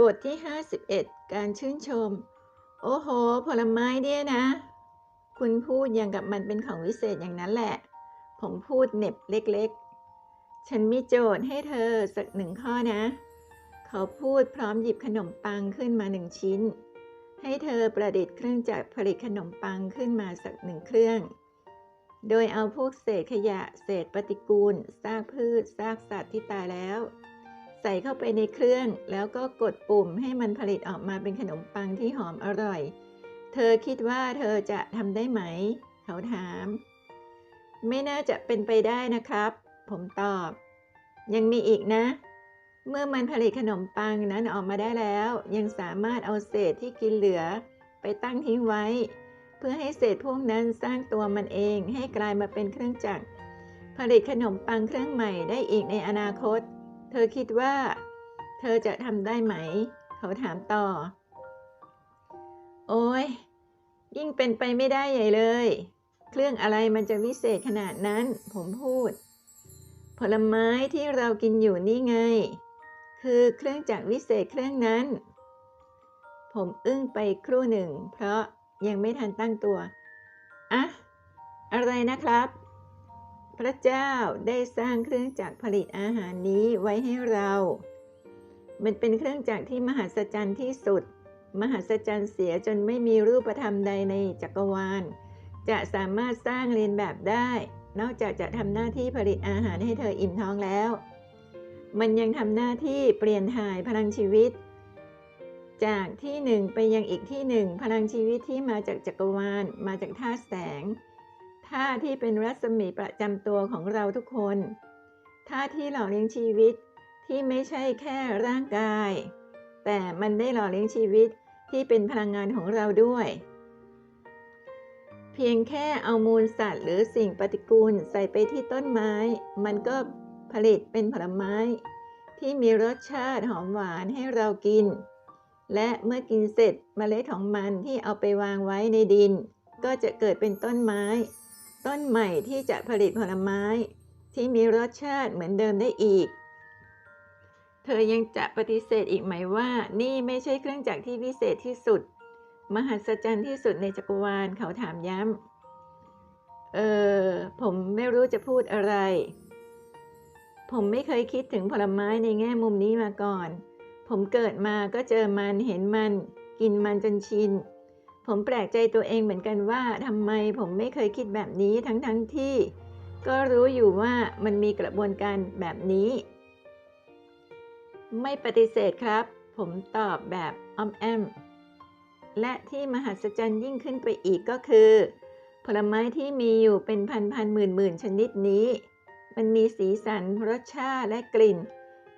บทที่ 51 การชื่นชม โอ้โห ผลไม้เนี่ยนะ คุณพูดอย่างกับมันเป็นของวิเศษอย่างนั้นแหละ ผมพูดเน็บเล็กๆ ฉันมีโจทย์ให้เธอสักหนึ่งข้อนะ เขาพูดพร้อมหยิบขนมปังขึ้นมาหนึ่งชิ้น ให้เธอประดิษฐ์เครื่องจักรผลิตขนมปังขึ้นมาสักหนึ่งเครื่อง โดยเอาพวกเศษขยะ เศษปฏิกูล ซากพืช ซากสัตว์ที่ตายแล้ว ใส่เข้าไปในเครื่อง แล้วก็กดปุ่มให้มันผลิตออกมาเป็นขนมปังที่หอมอร่อย เธอคิดว่าเธอจะทำได้ไหม เขาถาม ไม่น่าจะเป็นไปได้นะครับ ผมตอบ ยังมีอีกนะ เมื่อมันผลิตขนมปังนั้นออกมาได้แล้ว ยังสามารถเอาเศษที่กินเหลือ ไปตั้งทิ้งไว้ เพื่อให้เศษพวกนั้นสร้างตัวมันเองให้กลายมาเป็นเครื่องจักรผลิตขนมปังเครื่องใหม่ได้อีกในอนาคต เธอคิดว่า เธอจะทำได้ไหม เขาถามต่อ โอ้ย ยิ่งเป็นไปไม่ได้ใหญ่เลย เครื่องอะไรมันจะวิเศษขนาดนั้น ผมพูด ผลไม้ที่เรากินอยู่นี่ไง คือเครื่องจักรวิเศษเครื่องนั้น ผมอึ้งไปครู่หนึ่ง เพราะยังไม่ทันตั้งตัว อะ อะไรนะครับ พระเจ้าได้สร้างเครื่องจักรผลิตอาหารนี้ไว้ให้เรา มันเป็นเครื่องจักรที่มหัศจรรย์ที่สุด มหัศจรรย์เสียจนไม่มีรูปธรรมใดในจักรวาล จะสามารถสร้างเรียนแบบได้ นอกจากจะทำหน้าที่ผลิตอาหารให้เธออิ่มท้องแล้ว มันยังทำหน้าที่เปลี่ยนถ่ายพลังชีวิต จากที่หนึ่งไปยังอีกที่หนึ่งพลังชีวิตที่มาจากจักรวาล มาจากธาตุแสง ธาตุที่เป็นรัศมีประจำตัวของเราทุกคนธาตุที่หล่อเลี้ยงชีวิตที่ไม่ใช่แค่ร่างกาย แต่มันได้หล่อเลี้ยงชีวิตที่เป็นพลังงานของเราด้วย เพียงแค่เอามูลสัตว์หรือสิ่งปฏิกูลใส่ไปที่ต้นไม้ มันก็ผลิตเป็นผลไม้ ที่มีรสชาติหอมหวานให้เรากิน และเมื่อกินเสร็จเมล็ดของมันที่เอาไปวางไว้ในดิน ก็จะเกิดเป็นต้นไม้ ต้นใหม่ที่จะผลิตผลไม้ ที่มีรสชาติเหมือนเดิมได้อีก เธอยังจะปฏิเสธอีกไหมว่า นี่ไม่ใช่เครื่องจักรที่วิเศษที่สุด มหัศจรรย์ที่สุดในจักรวาลเขาถามย้ำ เออ ผมไม่รู้จะพูดอะไร ผมไม่เคยคิดถึงผลไม้ในแง่มุมนี้มาก่อน ผมเกิดมาก็เจอมันเห็นมัน กินมันจนชิน ผมแปลกใจตัวเองเหมือนกันว่าทำไมผมไม่เคยคิดแบบนี้ทั้งๆทที่ ก็รู้อยู่ว่ามันมีกระบวนการแบบนี้ ไม่ปฏิเสธครับ ผมตอบแบบอ้อมแอม และที่มหัศจรรย์ยิ่งขึ้นไปอีกก็คือ ผลไม้ที่มีอยู่เป็นพันพันหมื่นหมื่นชนิดนี้ มันมีสีสันรสชาติและกลิ่น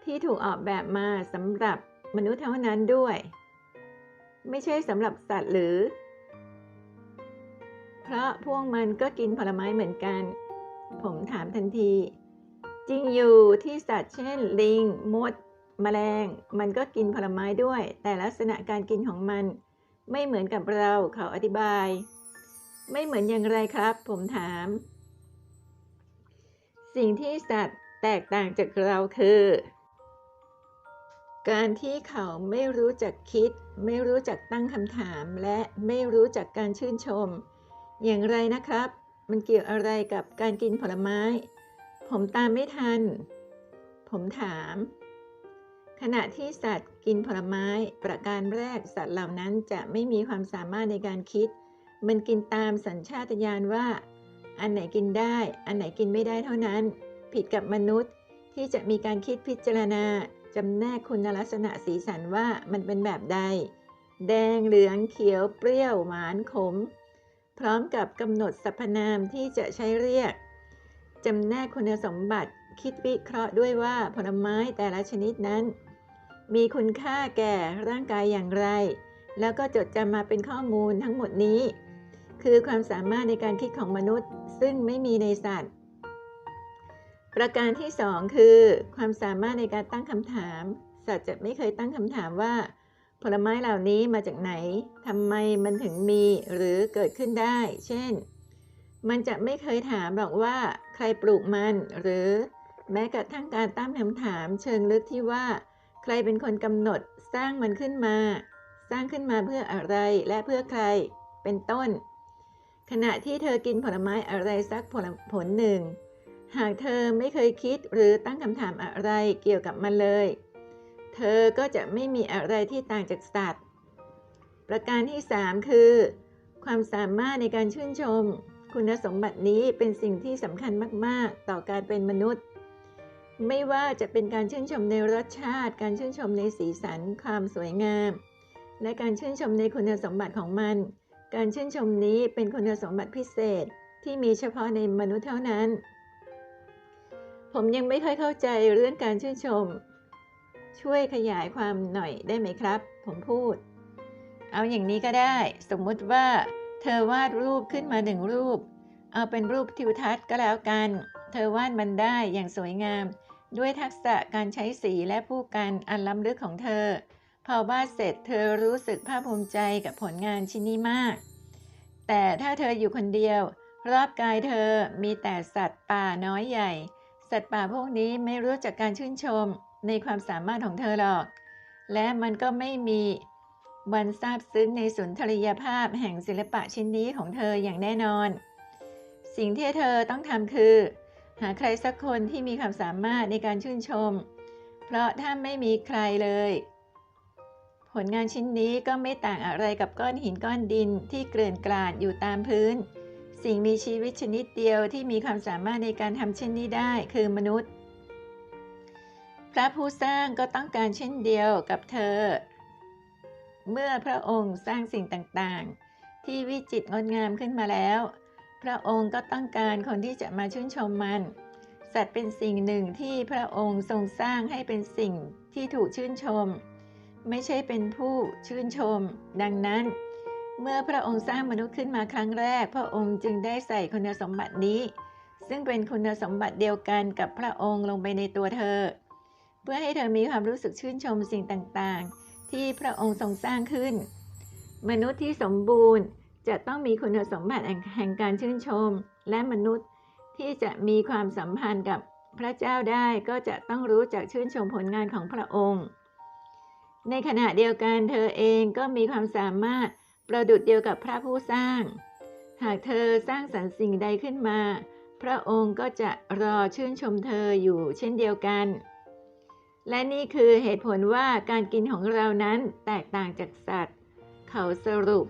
ที่ถูกออกแบบมาสำหรับมนุษย์เท่านั้นด้วย ไม่ใช่สำหรับสัตว์หรือ เพราะพวกมันก็กินผลไม้เหมือนกัน ผมถามทันที จริงอยู่ที่สัตว์เช่น ลิง มด แมลง มันก็กินผลไม้ด้วย แต่ลักษณะการกินของมัน ไม่เหมือนกับเราเขาอธิบาย ไม่เหมือนอย่างไรครับ ผมถาม สิ่งที่สัตว์แตกต่างจากเราคือ การที่เขาไม่รู้จักคิด ไม่รู้จักตั้งคำถาม และไม่รู้จักการชื่นชม อย่างไรนะครับ มันเกี่ยวอะไรกับการกินผลไม้ ผมตามไม่ทัน ผมถาม ขณะที่สัตว์กินผลไม้ ประการแรกสัตว์เหล่านั้นจะไม่มีความสามารถในการคิด มันกินตามสัญชาตญาณว่า อันไหนกินได้ อันไหนกินไม่ได้เท่านั้น ผิดกับมนุษย์ที่จะมีการคิดพิจารณา จำแนกคุณลักษณะสีสันว่ามันเป็นแบบใด แดงเหลืองเขียวเปรี้ยวหวานขม พร้อมกับกำหนดสรรพนามที่จะใช้เรียกจำแนกคุณสมบัติคิดวิเคราะห์ด้วยว่าผลไม้แต่ละชนิดนั้น มีคุณค่าแก่ร่างกายอย่างไร แล้วก็จดจำมาเป็นข้อมูลทั้งหมดนี้ คือความสามารถในการคิดของมนุษย์ซึ่งไม่มีในสัตว์ ประการที่สองคือ ความสามารถในการตั้งคำถาม สัตว์จะไม่เคยตั้งคำถามว่า ผลไม้เหล่านี้มาจากไหนทำไมมันถึงมีหรือเกิดขึ้นได้ เช่น มันจะไม่เคยถามหรอกว่า ใครปลูกมัน หรือแม้กระทั่งการตั้งคำถามเชิงลึกที่ว่า ใครเป็นคนกำหนดสร้างมันขึ้นมา สร้างขึ้นมาเพื่ออะไรและเพื่อใคร เป็นต้น ขณะที่เธอกินผลไม้อะไรสักผลผลหนึ่ง หากเธอไม่เคยคิดหรือตั้งคำถามอะไรเกี่ยวกับมันเลย เธอก็จะไม่มีอะไรที่ต่างจากสัตว์ ประการที่ 3 คือ ความสามารถในการชื่นชม คุณสมบัตินี้เป็นสิ่งที่สำคัญมาก ๆ ต่อการเป็นมนุษย์ ไม่ว่าจะเป็นการชื่นชมในรสชาติ การชื่นชมในสีสัน ความสวยงาม และการชื่นชมในคุณสมบัติของมัน การชื่นชมนี้เป็นคุณสมบัติพิเศษที่มีเฉพาะในมนุษย์เท่านั้น ผมยังไม่ค่อยเข้าใจเรื่องการชื่นชม ช่วยขยายความหน่อยได้ไหมครับ ผมพูด เอาอย่างนี้ก็ได้ สมมุติว่า เธอวาดรูปขึ้นมาหนึ่งรูป เอาเป็นรูปทิวทัศน์ก็แล้วกัน เธอวาดมันได้อย่างสวยงาม ด้วยทักษะการใช้สีและผู้กันอันล้ำลึกของเธอ พอวาดเสร็จ เธอรู้สึกภาคภูมิใจกับผลงานชิ้นนี้มาก แต่ถ้าเธออยู่คนเดียว รอบกายเธอมีแต่สัตว์ป่าน้อยใหญ่ สัตว์ป่าพวกนี้ไม่รู้จักการชื่นชมในความสามารถของเธอหรอก และมันก็ไม่มีวันซาบซึ้งในสุนทรียภาพแห่งศิลปะชิ้นนี้ของเธออย่างแน่นอน สิ่งที่เธอต้องทำคือ หาใครสักคนที่มีความสามารถในการชื่นชม เพราะถ้าไม่มีใครเลย ผลงานชิ้นนี้ก็ไม่ต่างอะไรกับก้อนหินก้อนดินที่เกลื่อนกลาดอยู่ตามพื้น สิ่งมีชีวิตชนิดเดียวที่มีความสามารถในการทำเช่นนี้ได้คือมนุษย์ พระผู้สร้างก็ต้องการเช่นเดียวกับเธอ เมื่อพระองค์สร้างสิ่งต่างๆ ที่วิจิตรงดงามขึ้นมาแล้ว พระองค์ก็ต้องการคนที่จะมาชื่นชมมัน สัตว์เป็นสิ่งหนึ่งที่พระองค์ทรงสร้างให้เป็นสิ่งที่ถูกชื่นชม ไม่ใช่เป็นผู้ชื่นชม ดังนั้น เมื่อพระองค์สร้างมนุษย์ขึ้นมาครั้งแรก พระองค์จึงได้ใส่คุณสมบัตินี้ ซึ่งเป็นคุณสมบัติเดียวกันกับพระองค์ลงไปในตัวเธอ เพื่อให้เธอมีความรู้สึกชื่นชมสิ่งต่างๆ ที่พระองค์ทรงสร้างขึ้น มนุษย์ที่สมบูรณ์จะต้องมีคุณสมบัติแห่งการชื่นชม และมนุษย์ที่จะมีความสัมพันธ์กับพระเจ้าได้ก็จะต้องรู้จักชื่นชมผลงานของพระองค์ ในขณะเดียวกันเธอเองก็มีความสามารถ ประดุดเดียวกับพระผู้สร้าง หากเธอสร้างสรรค์สิ่งใดขึ้นมา พระองค์ก็จะรอชื่นชมเธออยู่เช่นเดียวกัน และนี่คือเหตุผลว่าการกินของเรานั้นแตกต่างจากสัตว์ เขาสรุป